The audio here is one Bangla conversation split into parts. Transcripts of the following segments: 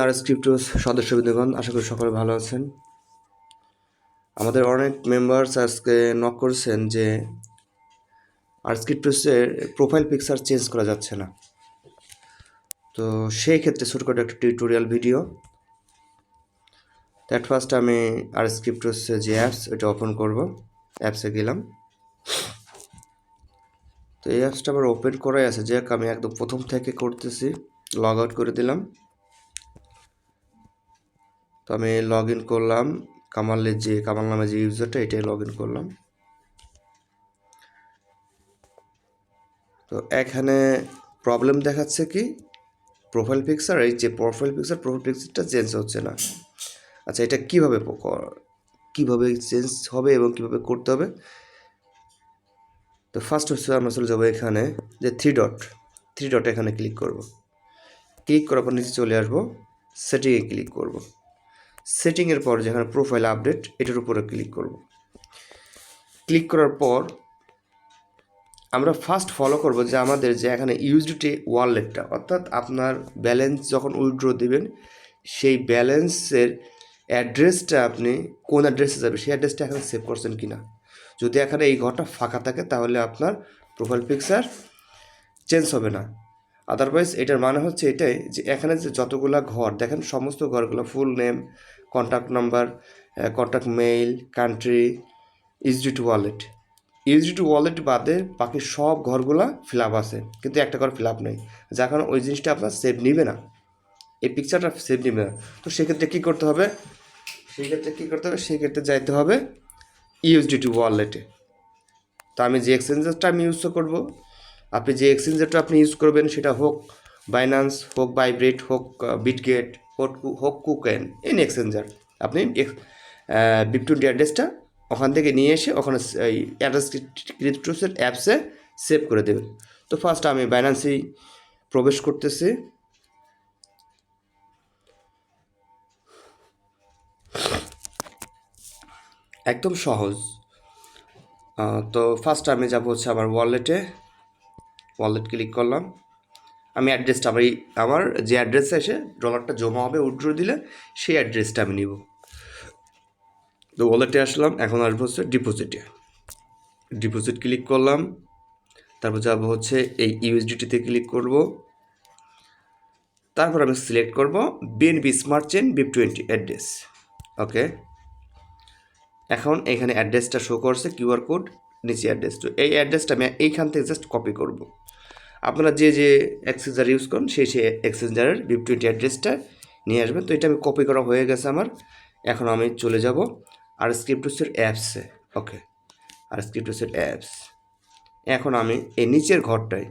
আর স্ক্রিপ্টোস সদস্যবৃন্দগণ, আশা করি সকলে ভালো আছেন। আমাদের অনেক মেম্বার্স আজকে নক করেছেন যে আর স্ক্রিপ্টোসের প্রোফাইল পিকচার চেঞ্জ করা যাচ্ছে না। তো সেই ক্ষেত্রে ছোটখাটো একটা টিউটোরিয়াল ভিডিও দ্যাট ফার্স্ট আমি আর স্ক্রিপ্টোসের যে অ্যাপস ওটা ওপেন করব। অ্যাপসে গেলাম। তো এই অ্যাপসটা আমার ওপেন করাই আছে। যে আমি একদম প্রথম থেকে করতেছি। লগ আউট করে দিলাম। তো আমি লগ ইন করলাম কামালের যে কামাল নামে যে ইউজারটা এটাই লগ ইন করলাম। তো এখানে প্রবলেম দেখাচ্ছে কি? প্রোফাইল পিকচার এই যে প্রোফাইল পিকচার প্রোফাইল পিকচারটা চেঞ্জ হচ্ছে না। আচ্ছা এটা কীভাবে কীভাবে চেঞ্জ হবে এবং কীভাবে করতে হবে? তো ফার্স্ট হচ্ছে আমরা চলে যাব এখানে, যে থ্রি ডট থ্রি ডট এখানে ক্লিক করব। ক্লিক করার পর নিচে চলে আসব, সেটিংয়ে ক্লিক করব। সেটিংয়ের পর যেখানে প্রোফাইল আপডেট এটার উপরে ক্লিক করব। ক্লিক করার পর আমরা ফার্স্ট ফলো করব যে আমাদের যে এখানে ইউজডিটি ওয়ালেটটা অর্থাৎ আপনার ব্যালেন্স যখন উইথড্র দেবেন, সেই ব্যালেন্সের অ্যাড্রেসটা আপনি কোন অ্যাড্রেসে যাবে সেই অ্যাড্রেসটা এখানে সেভ করছেন কি না যদি এখানে এই ঘরটা ফাঁকা থাকে, তাহলে আপনার প্রোফাইল পিকচার চেঞ্জ হবে না। আদারওয়াইজ এটার মানে হচ্ছে এটাই যে এখানে যে যতগুলো ঘর, দেখেন সমস্ত ঘরগুলো full name contact number contact mail country used to wallet used to wallet বাদে বাকি সব ঘরগুলো ফিল আপ আছে, কিন্তু একটা ঘর ফিল আপ নেই। যার কারণে ওই জিনিসটা আপনার সেভ নিবে না। এই পিকচারটা সেভ নিবে না। তো সেক্ষেত্রে কী করতে হবে? সেক্ষেত্রে কী করতে হবে? সেক্ষেত্রে যাইতে হবে ইউজডি টু ওয়ালেটে তো আমি যে এক্সচেঞ্জারটা আমি ইউজ করব আপনি যে এক্সচেঞ্জারটা আপনি ইউজ করবেন সেটা হোক বাইন্যান্স হোক বাইব্রেট হোক বিটগেট হোক হোক কুকেন এন এক্সচেঞ্জার আপনি বিপটুন্টি অ্যাড্রেসটা ওখান থেকে নিয়ে এসে ওখানে এই অ্যাড্রেস ক্রিপ্টোসের অ্যাপসে সেভ করে দেবেন। তো ফার্স্ট আমি বাইন্যান্সেই প্রবেশ করতেছি। একদম সহজ। তো ফার্স্ট আমি যাব হচ্ছে আমার ওয়ালেটে ওয়ালেট ক্লিক করলাম। আমি অ্যাড্রেসটা আমার আমার যে অ্যাড্রেসে এসে ডলারটা জমা হবে উইথড্র দিলে সেই অ্যাড্রেসটা আমি নিব। তো ওয়ালেটে আসলাম, এখন আসব হচ্ছে ডিপোজিটে ডিপোজিট ক্লিক করলাম, তারপর যাব হচ্ছে এই ইউএসডিটিতে ক্লিক করব। তারপর আমি সিলেক্ট করব BNB smart chain BEP twenty address okay এখন এখানে অ্যাড্রেসটা শো করছে কিউআর কোড নিচে অ্যাড্রেস তো এই অ্যাড্রেসটা আমি এইখান থেকে জাস্ট কপি করব। আপনারা যে যে এক্সচেঞ্জার ইউজ করেন, সেই সেই এক্সচেঞ্জারের বিপ টোয়েন্টি অ্যাড্রেসটা নিয়ে আসবেন। তো এটা আমি কপি করা হয়ে গেছে আমার। এখন আমি চলে যাব আর স্ক্রিপ্টোসের অ্যাপসে ওকে আর স্ক্রিপ্টোসের অ্যাপস এখন আমি এই নিচের ঘরটায়,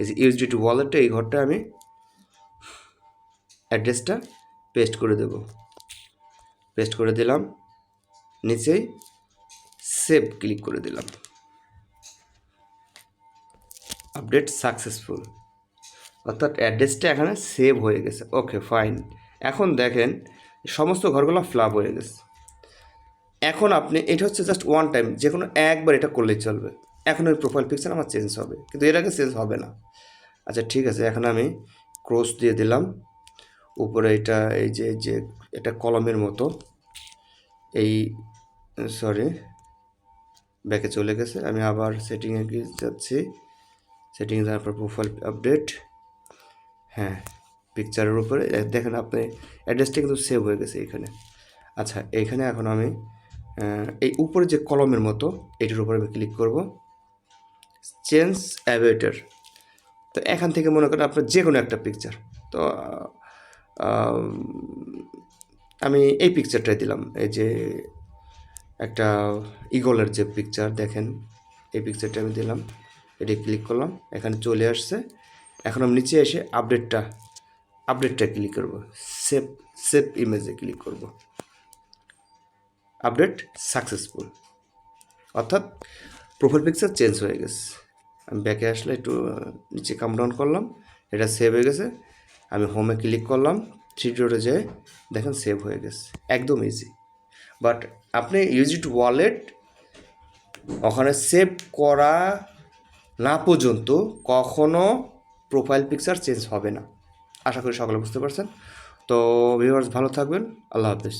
এই যে ইউএসডি টু ওয়ালেটটা এই ঘরটা আমি অ্যাড্রেসটা পেস্ট করে দেব। পেস্ট করে দিলাম। নিচেই সেভ ক্লিক করে দিলাম। Update successful. অর্থাৎ অ্যাড্রেসটা এখানে সেভ হয়ে গেছে। ওকে ফাইন এখন দেখেন, সমস্ত ঘরগুলো ফ্লাপ হয়ে গেছে। এখন আপনি, এটা হচ্ছে জাস্ট ওয়ান টাইম যে কোনো একবার এটা করলেই চলবে। এখন ওই প্রোফাইল পিকচার আমার চেঞ্জ হবে। কিন্তু এর আগে চেঞ্জ হবে না। আচ্ছা ঠিক আছে, এখন আমি ক্রস দিয়ে দিলাম। উপরে এটা, এই যে যে এটা কলমের মতো। এই সরি ব্যাকে চলে গেছে। আমি আবার সেটিংয়ে গিয়ে যাচ্ছি। সেটিংয়ে যাওয়ার পর প্রোফাইল আপডেট হ্যাঁ পিকচারের উপরে। দেখেন আপনি অ্যাড্রেসটা কিন্তু সেভ হয়ে গেছে এখানে। আচ্ছা এইখানে এখন আমি এই উপরে যে কলমের মতো, এটির উপরে আমি ক্লিক করব। চেঞ্জ অ্যাভেটার তো এখান থেকে মনে করেন আপনার যে কোনো একটা পিকচার তো আমি এই পিকচারটাই দিলাম। এই যে একটা ইগলের যে পিকচার দেখেন, এই পিকচারটা আমি দিলাম। এটি ক্লিক করলাম, এখানে চলে আসছে। এখন আমি নিচে এসে আপডেটটা আপডেটটা ক্লিক করব। সেভ সেভ ইমেজে ক্লিক করব। আপডেট সাকসেসফুল অর্থাৎ প্রোফাইল পিকচার চেঞ্জ হয়ে গেছে। আমি ব্যাকে আসলে একটু নিচে কাম ডাউন করলাম, এটা সেভ হয়ে গেছে। আমি হোমে ক্লিক করলাম থ্রি ডোরে যেয়ে দেখেন সেভ হয়ে গেছে। একদম ইজি বাট আপনি ইউজ ইট ওয়ালেট ওখানে সেভ করা না পর্যন্ত কখনো প্রোফাইল পিকচার চেঞ্জ হবে না। আশা করি সকলে বুঝতে পারছেন। তো ভিউয়ার্স ভালো থাকবেন। আল্লাহ হাফেজ।